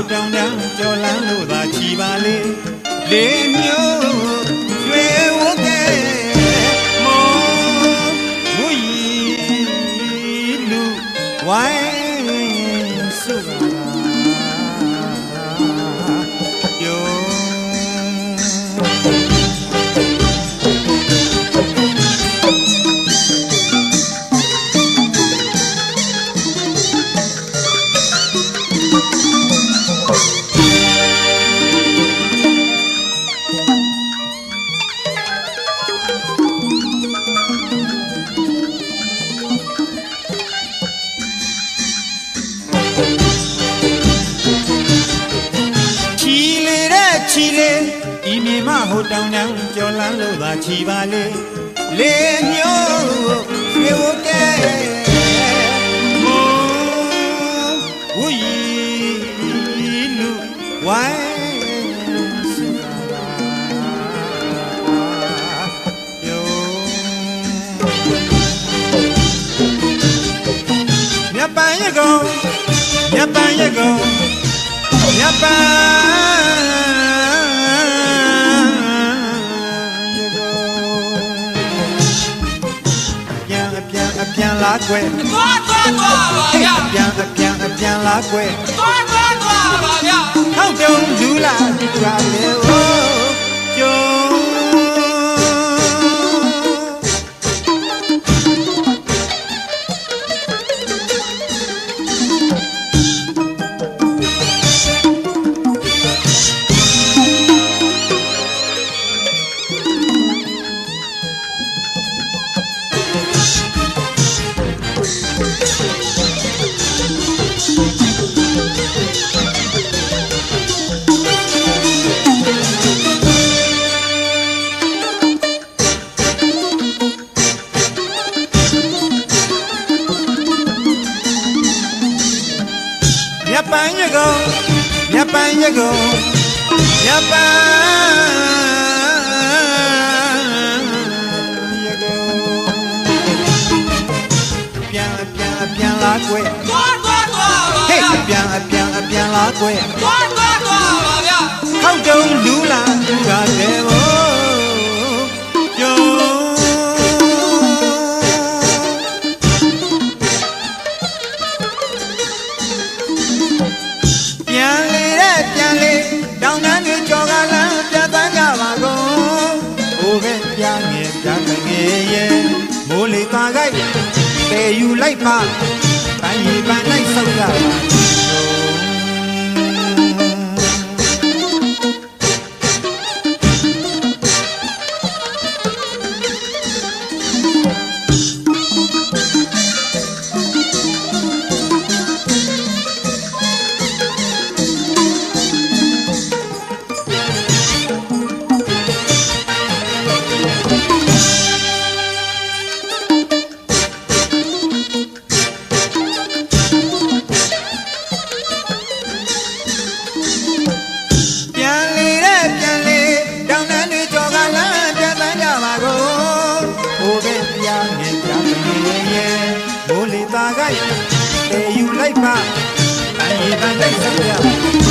ဤမြေမဟိုတောင်တန်းကြော်လန်းလို့သာချီပါလေလေမျိုးရွှေဝတ်ကဲမောဝူရီလူဝိုင်း ချီလေဤမြေမဟိုတောင်တန်းကြော်လန်းလို့သာချီပါလေလေမျိုးရွှေဝတ်ကဲမောဝူရီလူဝိုင်းစကားယောမြတ်ပန်ရကောင်မြတ်ပန်ရကောင်မြတ်ပန်း ပြန်အပြန်လာခွဲသွားသွားသွားပါဗျာအပြန်အပြန်အပြန်လာခွဲသွားသွားသွားပါဗျာထောက်တုံးလူလာကြလေဟိုကျုံ မြတ်ပန်းရေကိုမြတ်ပန်းရေကိုမြတ်ပန်းရေကိုပြန်အပြန်အပြန်လာခွဲသွားသွားသွားပါဟေးဗျာအပြန်အပြန်အပြန်လာခွဲသွားသွားသွားပါဗျာထောက်တုံးလူလာကြတယ် ငယ်ရဲ့မိုးလေသားကြိုက်ပေယူလိုက်ပါပန်းရီပန်းလိုက်ဆောက်ကြ မိုးလေသားကတေယူလို